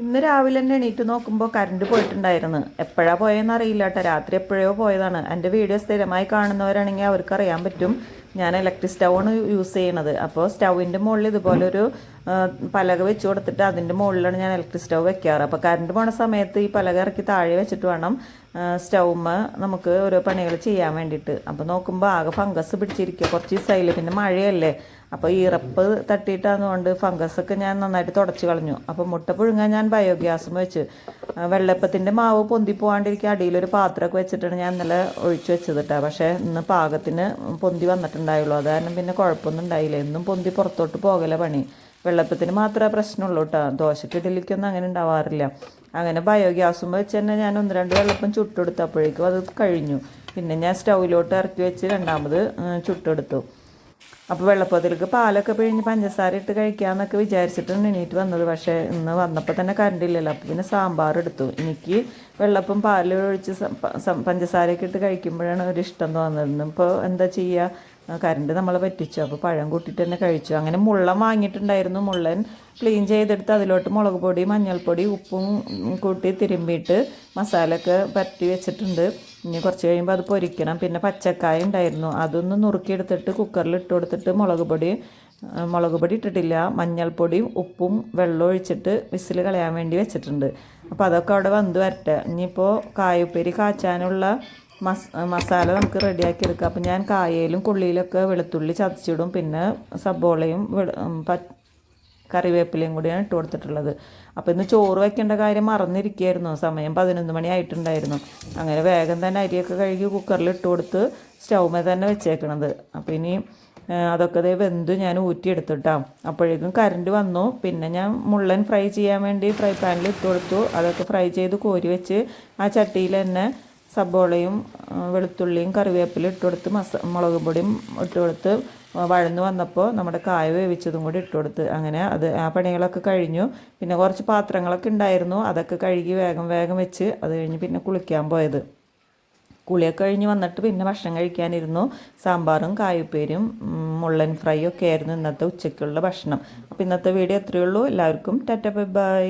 ഇന്ന് രാവിലെ തന്നെ എണീറ്റ് നോക്കുമ്പോൾ കറണ്ട് പോയിട്ടുണ്ടായിരുന്നു. എപ്പോഴാണ് പോയെന്ന് അറിയില്ല കേട്ടോ. രാത്രി എപ്പോഴോ പോയതാണ്. എന്റെ വീഡിയോ സ്ഥിരമായി കാണുന്നവരാണെങ്കിൽ അവർക്ക് അറിയാൻ പറ്റും. ഞാൻ ഇലക്ട്രിക് സ്റ്റൗവാണ് യൂസ് ചെയ്യണത്. അപ്പോൾ സ്റ്റൗവിന്റെ മുകളിൽ ഇതുപോലൊരു പലക വെച്ച് കൊടുത്തിട്ട് അതിന്റെ മുകളിലാണ് ഞാൻ ഇലക്ട്രിക് സ്റ്റൗ വെക്കാറ്. അപ്പോൾ കറണ്ട് പോണ സമയത്ത് ഈ പലക ഇറക്കി താഴെ വെച്ചിട്ട് വേണം സ്റ്റൗമ്മ നമുക്ക് ഓരോ പണികൾ ചെയ്യാൻ വേണ്ടിയിട്ട്. അപ്പോൾ നോക്കുമ്പോൾ ആകെ ഫംഗസ് പിടിച്ചിരിക്കുക കുറച്ച് ദിവസമായില്ലേ പിന്നെ മഴയല്ലേ. അപ്പോൾ ഈറപ്പ് തട്ടിയിട്ടാന്നുകൊണ്ട് ഫംഗസൊക്കെ ഞാൻ നന്നായിട്ട് തുടച്ച് കളഞ്ഞു. അപ്പോൾ മുട്ട പുഴുങ്ങാൻ ഞാൻ ബയോഗ്യാസും വെച്ച്. വെള്ളപ്പത്തിന്റെ മാവ് പൊന്തി പോകാണ്ടിരിക്കുക അടിയിലൊരു പാത്രമൊക്കെ വെച്ചിട്ടാണ് ഞാൻ ഇന്നലെ ഒഴിച്ച് വെച്ചത് കേട്ടോ പക്ഷേ ഇന്ന് പാകത്തിന് പൊന്തി വന്നിട്ടുണ്ടായുള്ളൂ. അത് കാരണം പിന്നെ കുഴപ്പമൊന്നും ഉണ്ടായില്ല. എന്നും പൊന്തി പുറത്തോട്ട് പോകല പണി. വെള്ളപ്പത്തിന് മാത്രമേ പ്രശ്നമുള്ളൂ കേട്ടോ ഇഡലിക്കൊന്നും അങ്ങനെ ഉണ്ടാവാറില്ല. അങ്ങനെ ബയോഗ്യാസും വെച്ച് തന്നെ ഞാൻ ഒന്ന് രണ്ട് വെള്ളപ്പം ചുട്ടെടുത്തപ്പോഴേക്കും അത് കഴിഞ്ഞു. പിന്നെ ഞാൻ സ്റ്റൗവിലോട്ട് ഇറക്കി വെച്ച് രണ്ടാമത് ചുട്ടെടുത്തു. അപ്പോൾ വെള്ളപ്പത്തിലേക്ക് പാലൊക്കെ പിഴിഞ്ഞ് പഞ്ചസാര ഇട്ട് കഴിക്കാമെന്നൊക്കെ വിചാരിച്ചിട്ടാണ് എണീറ്റ് വന്നത്. പക്ഷേ ഇന്ന് വന്നപ്പോൾ തന്നെ കറണ്ട് ഇല്ലല്ലോ. അപ്പോൾ പിന്നെ സാമ്പാർ എടുത്തു. എനിക്ക് വെള്ളപ്പം പാലിൽ ഒഴിച്ച് പഞ്ചസാരയൊക്കെ ഇട്ട് കഴിക്കുമ്പോഴാണ് ഒരു ഇഷ്ടം തോന്നുന്നത്. ഇന്നിപ്പോൾ എന്താ ചെയ്യുക കറണ്ട് നമ്മളെ പറ്റിച്ചു. അപ്പോൾ പഴം കൂട്ടിയിട്ട് തന്നെ കഴിച്ചു. അങ്ങനെ മുള്ളൻ വാങ്ങിയിട്ടുണ്ടായിരുന്നു. മുള്ളൻ ക്ലീൻ ചെയ്തെടുത്ത് അതിലോട്ട് മുളക് പൊടി മഞ്ഞൾപ്പൊടി ഉപ്പും കൂട്ടി തിരുമ്പിയിട്ട് മസാലയൊക്കെ പരട്ടി വെച്ചിട്ടുണ്ട്. ഇനി കുറച്ച് കഴിയുമ്പോൾ അത് പൊരിക്കണം. പിന്നെ പച്ചക്കായ ഉണ്ടായിരുന്നു. അതൊന്ന് നുറുക്കിയെടുത്തിട്ട് കുക്കറിൽ ഇട്ട് കൊടുത്തിട്ട് മുളക് പൊടി മുളക് പൊടി ഇട്ടിട്ടില്ല. മഞ്ഞൾപ്പൊടിയും ഉപ്പും വെള്ളം ഒഴിച്ചിട്ട് വിസിൽ കളയാൻ വേണ്ടി വെച്ചിട്ടുണ്ട്. അപ്പോൾ അതൊക്കെ അവിടെ വന്ന് വരട്ടെ. ഇനിയിപ്പോൾ കായുപ്പേരി കാച്ചാനുള്ള മസ് മസാല നമുക്ക് റെഡിയാക്കി എടുക്കാം. അപ്പോൾ ഞാൻ കായയിലും കുള്ളിയിലൊക്കെ വെളുത്തുള്ളി ചതച്ചിടും. പിന്നെ സബോളയും കറിവേപ്പിലയും കൂടിയാണ് ഇട്ട് കൊടുത്തിട്ടുള്ളത്. അപ്പോൾ ഇന്ന് ചോറ് വയ്ക്കേണ്ട കാര്യം മറന്നിരിക്കുകയായിരുന്നു. സമയം പതിനൊന്ന് മണി ആയിട്ടുണ്ടായിരുന്നു. അങ്ങനെ വേഗം തന്നെ അരിയൊക്കെ കഴുകി കുക്കറിൽ ഇട്ട് കൊടുത്ത് സ്റ്റൗമേ തന്നെ വെച്ചേക്കണത്. അപ്പോൾ ഇനി അതൊക്കെ ദേ വെന്ത് ഞാൻ ഊറ്റിയെടുത്തിട്ടാം. അപ്പോഴേക്കും കറണ്ട് വന്നു. പിന്നെ ഞാൻ മുള്ളൻ ഫ്രൈ ചെയ്യാൻ വേണ്ടി ഫ്രൈ പാനിൽ ഇട്ട് കൊടുത്തു. അതൊക്കെ ഫ്രൈ ചെയ്ത് കോരി വെച്ച് ആ ചട്ടിയിൽ തന്നെ സബോളയും വെളുത്തുള്ളിയും കറിവേപ്പിലും ഇട്ട് കൊടുത്ത് മസ മുളക് പൊടിയും ഇട്ട് കൊടുത്ത് വഴന്നു വന്നപ്പോൾ നമ്മുടെ കായ വേവിച്ചതും കൂടി ഇട്ട് കൊടുത്ത്. അങ്ങനെ അത് ആ പണികളൊക്കെ കഴിഞ്ഞു. പിന്നെ കുറച്ച് പാത്രങ്ങളൊക്കെ ഉണ്ടായിരുന്നു. അതൊക്കെ കഴുകി വേഗം വേഗം വെച്ച് അത് കഴിഞ്ഞ് പിന്നെ കുളിക്കാൻ പോയത്. കുളിയൊക്കെ കഴിഞ്ഞ് വന്നിട്ട് പിന്നെ ഭക്ഷണം കഴിക്കാനിരുന്നു. സാമ്പാറും കായുപ്പേരും മുള്ളൻ ഫ്രൈ ഒക്കെ ആയിരുന്നു ഇന്നത്തെ ഉച്ചയ്ക്കുള്ള ഭക്ഷണം. അപ്പോൾ ഇന്നത്തെ വീഡിയോ എത്രയേ ഉള്ളൂ. എല്ലാവർക്കും ടാറ്റ ബൈ ബൈ.